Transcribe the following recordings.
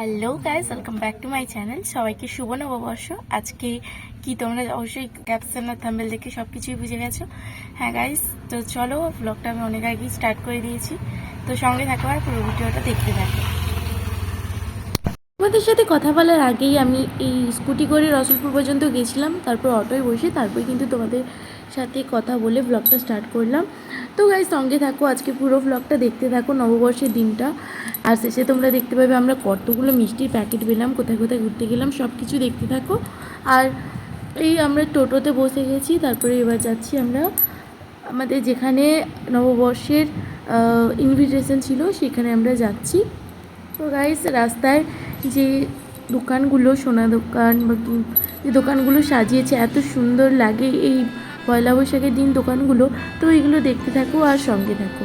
Hello guys welcome back to my channel সবাইকে শুভ নববর্ষ। আজকে কি তোমরা অবশ্যই ক্যাপশন আর থাম্বেল দেখে সব কিছুই বুঝে গেছো। হ্যাঁ গাইজ তো চলো ব্লগটা আমি অনেক আগেই স্টার্ট করে দিয়েছি। তো সঙ্গে থাকো আর পুরো ভিডিওটা দেখতে থাকো। তোমাদের সাথে কথা বলার আগেই আমি এই স্কুটি করে রসুলপুর পর্যন্ত গেছিলাম, তারপর অটোয় বসে তারপর কিন্তু তোমাদের সাথে কথা বলে ব্লগটা স্টার্ট করলাম। তো গাই সঙ্গে থাকো, আজকে পুরো ব্লগটা দেখতে থাকো, নববর্ষের দিনটা। আর শেষে তোমরা দেখতে পাবে আমরা কতগুলো মিষ্টির প্যাকেট পেলাম, কোথায় কোথায় ঘুরতে গেলাম সব কিছু দেখতে থাকো। আর এই আমরা টোটোতে বসে গেছি, তারপরে এবার যাচ্ছি আমরা আমাদের যেখানে নববর্ষের ইনভিটেশন ছিল, সেখানে আমরা যাচ্ছি। তো গাইস রাস্তায় যে দোকানগুলো, সোনা দোকান বা যে দোকানগুলো সাজিয়েছে, এত সুন্দর লাগে এই পয়লা বৈশাখের দিন দোকানগুলো, তো এগুলো দেখতে থাকো আর সঙ্গে থাকো।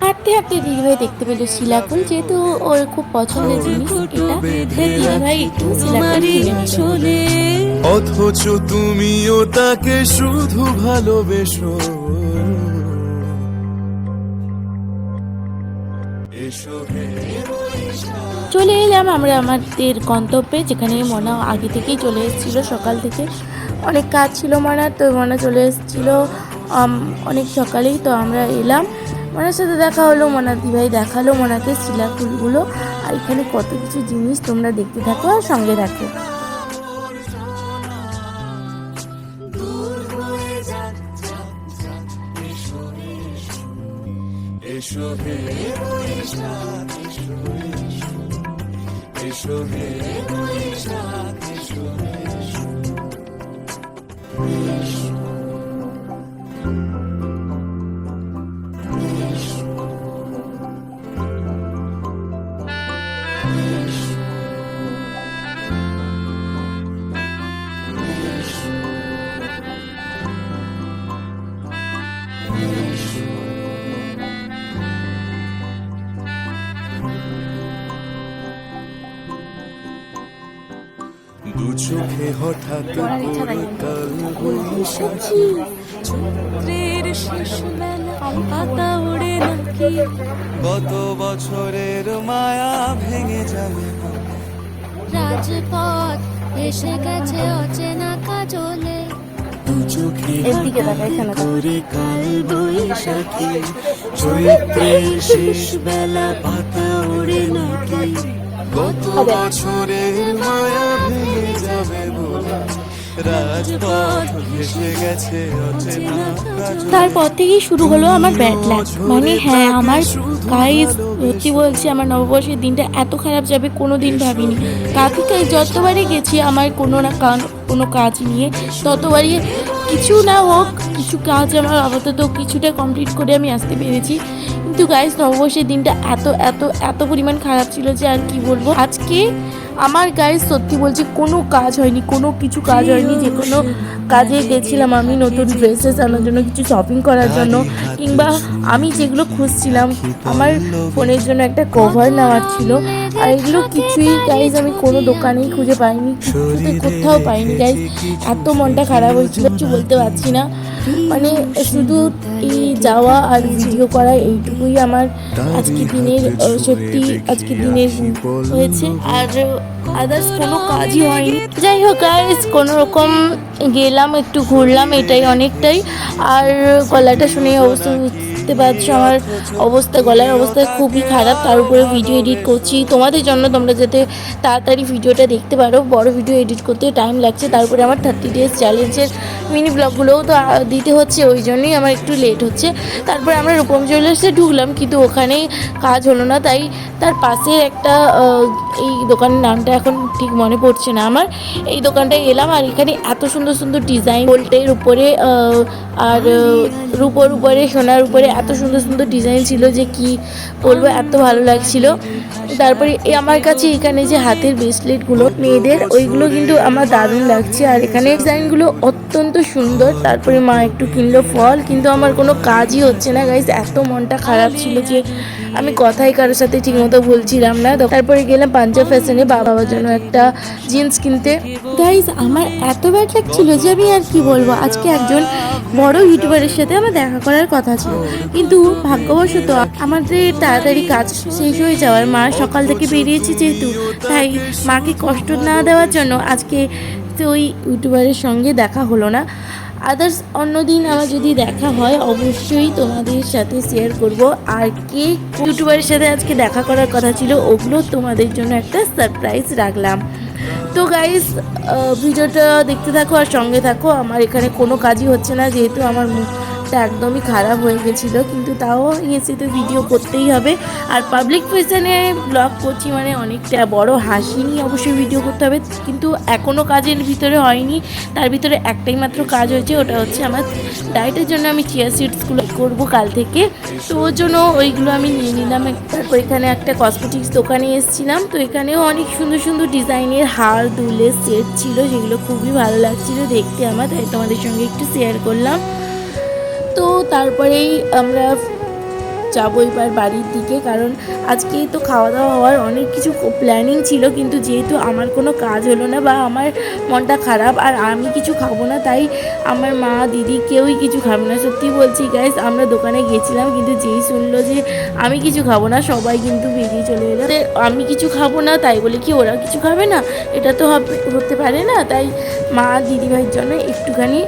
হাঁটতে হাঁটতে দিদিভাই দেখতে পেল শিলাকুল যেহেতু ওর খুব পছন্দের জিনিস এটা দিদিভাই একটু শিলাকুল কিনে অথচ তুমিও তাকে শুধু ভালোবেসো। চলে এলাম আমরা আমাদের গন্তব্যে যেখানে মনা আগে থেকেই চলে এসেছিল সকাল থেকে। অনেক কাজ ছিল মনার তো মনা চলে এসেছিল অনেক সকালেই তো আমরা এলাম। মনার সাথে দেখা হলো মনা ভাই দেখাল মনাকে শিলা ফুলগুলো আর এখানে কত কিছু জিনিস তোমরা দেখতে থাকো আর সঙ্গে থাকো এসো হে এসো এসো এসো হে চোখে হঠাৎ। চৈত্রের শেষ পাতা ওড়ে নাকি? কত বছরের মায়া ভেঙে যাবে। রাজপথ এসে গেছে অচেনা কাজলে। এদিকে এখানে করে কাল বৈশাখী। চৈত্রের শেষ বেলা পাতা ওড়ে নাকি? কত বছরের মায়া ভেঙে যাবে বলে। তারপর থেকেই শুরু হলো আমার ব্যাড লাক মানে হ্যাঁ আমার গাইস সত্যি বলছি আমার নববর্ষের দিনটা এত খারাপ যাবে কোনো দিন ভাবিনি। কাকিকে যতবারই গেছি আমার কোনো না কোনো কাজ নিয়ে ততবারই কিছু না হোক কিছু কাজ আমার আপাতত কিছুটা কমপ্লিট করে আমি আসতে পেরেছি। কিন্তু গাইস নববর্ষের দিনটা এত এত এত পরিমাণ খারাপ ছিল যে আর কি বলব? আজকে আমার গায়ে সত্যি বলছি কোনো কাজ হয়নি কোনো কিছু কাজ হয়নি যে কোনো কাজে গেছিলাম আমি নতুন ড্রেসেস আনার জন্য কিছু শপিং করার জন্য কিংবা আমি যেগুলো খুঁজছিলাম আমার ফোনের জন্য একটা কভার নেওয়ার ছিল আর এগুলো কিছুই গাইজ আমি কোনো দোকানেই খুঁজে পাইনি কিছুতে কোথাও পাইনি গাইজ এত মনটা খারাপ হয়েছিল কিছু বলতে পারছি না মানে শুধু এই যাওয়া আর ভিডিও করা এইটুকুই আমার আজকে দিনের সত্যি আজকে দিনের হয়েছে আর আদার্স কোনো কাজই হয়নি। যাই হোক গাইজ কোনো রকম গেলাম, একটু ঘুরলাম, এটাই অনেকটাই। আর গলাটা শুনে অবস্থা বুঝতে পারছ, আমার অবস্থা, গলার অবস্থা খুবই খারাপ। তার উপরে ভিডিও এডিট করছি। তোমাদের জন্য তোমরা যাতে তাড়াতাড়ি ভিডিওটা দেখতে পারো, বড় ভিডিও এডিট করতে টাইম লাগছে। তারপরে আমার থার্টি ডেজ চ্যালেঞ্জের মিনি ব্লগগুলোও তো দিতে হচ্ছে, ওই জন্যই আমার একটু লেট হচ্ছে। তারপরে আমরা রূপম জুয়েলার্সে ঢুকলাম, কিন্তু ওখানেই কাজ হলো না। তাই তার পাশে একটা এই দোকানের নামটা এখন ঠিক মনে পড়ছে না। আমার এই দোকানটায় এলাম আর এখানে এত সুন্দর সুন্দর ডিজাইন গোল্ডের উপরে আর রূপোর উপরে, সোনার উপরে এত সুন্দর সুন্দর ডিজাইন ছিল যে কি বলব, এত ভালো লাগছিল। তারপরে আমার কাছে এখানে যে হাতের ব্রেসলেটগুলো মেয়েদের ওইগুলো কিন্তু আমার দারুণ লাগছে। আর এখানে ডিজাইনগুলো অত্যন্ত সুন্দর। তারপরে মা একটু কিনলো ফল, কিন্তু আমার কোনো কাজই হচ্ছে না। গাইজ এত মনটা খারাপ ছিল যে আমি কথাই কারোর সাথে ঠিকমতো বলছিলাম না। তারপরে গেলাম পাঞ্জাব ফ্যাশনে বাবার জন্য একটা জিন্স কিনতে। গাইজ আমার এত ব্যাড লাগছিল যে আমি আর কি বলব? আজকে একজন বড় ইউটিউবারের সাথে আমার দেখা করার কথা ছিল। কিন্তু ভাগ্যবশত আমাদের তাড়াতাড়ি কাজ শেষ হয়ে যাওয়ার মা সকাল থেকে বেরিয়েছে যেহেতু, তাই মাকে কষ্ট না দেওয়ার জন্য আজকে তো ওই ইউটিউবারের সঙ্গে দেখা হলো না। আদার্স অন্যদিন আমার যদি দেখা হয়, অবশ্যই তোমাদের সাথে শেয়ার করব। আর কে ইউটিউবারের সাথে আজকে দেখা করার কথা ছিল, ওগুলো তোমাদের জন্য একটা সারপ্রাইজ রাখলাম। তো গাইস ভিডিওটা দেখতে থাকো আর সঙ্গে থাকো। আমার এখানে কোনো কাজই হচ্ছে না, যেহেতু আমার মুখটা একদমই খারাপ হয়ে গেছিল, কিন্তু তাও এসে তো ভিডিও করতেই হবে। আর পাবলিক পেশনে ব্লগ করছি মানে অনেকটা বড় হাসি নিয়ে অবশ্যই ভিডিও করতে হবে, কিন্তু এখনও কাজের ভিতরে হয়নি। তার ভিতরে একটাই মাত্র কাজ হয়েছে, ওটা হচ্ছে আমার ডায়েটের জন্য আমি চিয়া সিডসগুলো করব কাল থেকে। তো ওর জন্য ওইগুলো আমি নিয়ে নিলাম তারপর এখানে একটা কসমেটিক্স দোকানে এসেছিলাম, তো এখানেও অনেক সুন্দর সুন্দর ডিজাইনের হার, দুলের সেট ছিল, যেগুলো খুবই ভালো লাগছিল দেখতে আমার, তাই তোমাদের সঙ্গে একটু শেয়ার করলাম। তো তারপরেই আমরা যাব এবার বাড়ির দিকে, কারণ আজকে তো খাওয়া দাওয়া হওয়ার অনেক কিছু প্ল্যানিং ছিল, কিন্তু যেহেতু আমার কোনো কাজ হলো না বা আমার মনটা খারাপ আর আমি কিছু খাব না, তাই আমার মা, দিদি কেউই কিছু খাবে না। সত্যি বলছি গাইস আমরা দোকানে গেছিলাম, কিন্তু যেই শুনলো যে আমি কিছু খাব না, সবাই কিন্তু বেরিয়ে চলে এলো। আমি কিছু খাব না, তাই বলে কি ওরা কিছু খাবে না? এটা তো হতে পারে না, তাই মা, দিদিভাইয়ের জন্য একটুখানি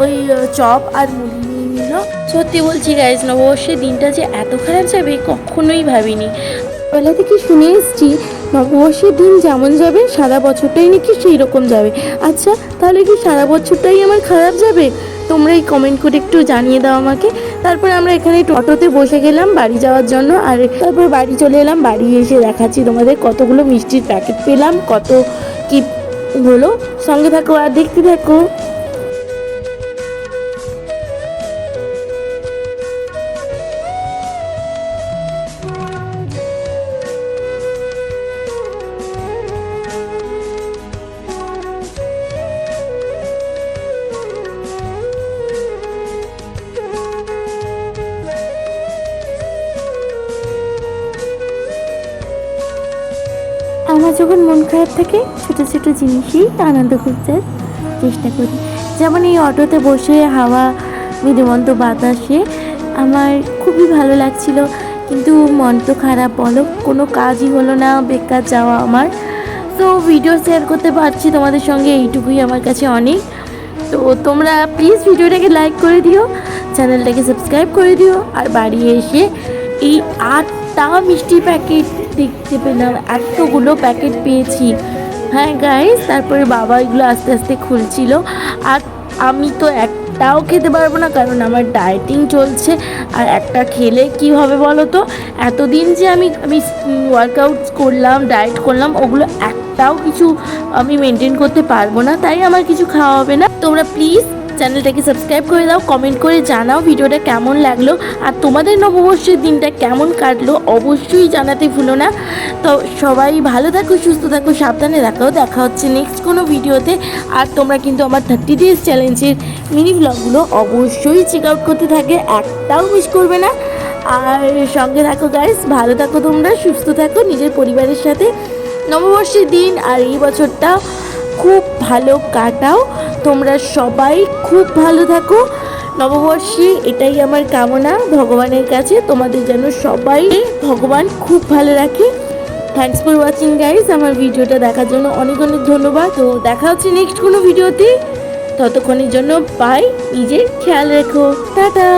ওই, চপ আর মুড়ি নিয়ে নিল সত্যি বলছি গাইজ নববর্ষের দিনটা যে এত খারাপ যাবে, কখনোই ভাবিনি। বেলা থেকে শুনে এসেছি, নববর্ষের দিন যেমন যাবে, সারা বছরটাই নাকি সেই রকম যাবে। আচ্ছা তাহলে কি সারা বছরটাই আমার খারাপ যাবে? তোমরা এই কমেন্ট করে একটু জানিয়ে দাও আমাকে। তারপরে আমরা এখানে টোটোতে বসে গেলাম বাড়ি যাওয়ার জন্য, আর তারপর বাড়ি চলে এলাম, বাড়ি এসে দেখাচ্ছি তোমাদের কতগুলো মিষ্টির প্যাকেট পেলাম, কত কি হলো। সঙ্গে থাকো আর দেখতে থাকো। খারাপ থাকে ছোট ছোট জিনিসেই আনন্দ খুঁজতে চেষ্টা করি। যেমন এই অটোতে বসে হাওয়া মৃদুমন্ত বাতাসে আমার খুবই ভালো লাগছিল। কিন্তু মন তো খারাপ বলো, কোনো কাজই হলো না, বেকার যাওয়া আমার। তো ভিডিও শেয়ার করতে পারছি তোমাদের সঙ্গে, এইটুকুই আমার কাছে অনেক। তো তোমরা প্লিজ ভিডিওটাকে লাইক করে দিও চ্যানেলটাকে সাবস্ক্রাইব করে দিও, আর বাড়ি এসে এই আটটা মিষ্টি প্যাকেট দেখতে পেলাম। এতগুলো প্যাকেট পেয়েছি। হ্যাঁ গাইস তারপরে বাবা এগুলো আস্তে আস্তে খুলছিল। আর আমি তো একটাও খেতে পারব না, কারণ আমার ডায়েটিং চলছে। আর একটা খেলে কি হবে বলো তো? এতদিন যে আমি আমি ওয়ার্কআউট করলাম ডায়েট করলাম, ওগুলো একটাও কিছু আমি মেনটেন করতে পারব না। তাই আমার কিছু খাওয়া হবে না। তোমরা প্লিজ চ্যানেলটাকে সাবস্ক্রাইব করে দাও কমেন্ট করে জানাও ভিডিওটা কেমন লাগল আর তোমাদের নববর্ষের দিনটা কেমন কাটলো অবশ্যই জানাতে ভুলো না। তো সবাই ভালো থাকো, সুস্থ থাকো, সাবধানে রাখো দেখা হচ্ছে নেক্সট কোনো ভিডিওতে। আর তোমরা কিন্তু আমার থার্টি ডেজ চ্যালেঞ্জের মিনি ব্লগগুলো অবশ্যই চেক আউট করতে থাকে, একটাও মিস করবে না। আর সঙ্গে থাকো গাইস ভালো থাকো তোমরা, সুস্থ থাকো, নিজের পরিবারের সাথে। নববর্ষের দিন আর এই বছরটা খুব ভালো কাটাও। তোমরা সবাই খুব ভালো থাকো। নববর্ষে এটাই আমার কামনা। ভগবানের কাছে তোমাদের যেন সবাই ভগবান খুব ভালো রাখে। থ্যাংকস ফর ওয়াচিং গাইজ আমার ভিডিওটা দেখার জন্য অনেক অনেক ধন্যবাদ। তো দেখা হচ্ছে নেক্সট কোনো ভিডিওতে। ততক্ষণের জন্য পাই নিজের খেয়াল রেখো। টাটা।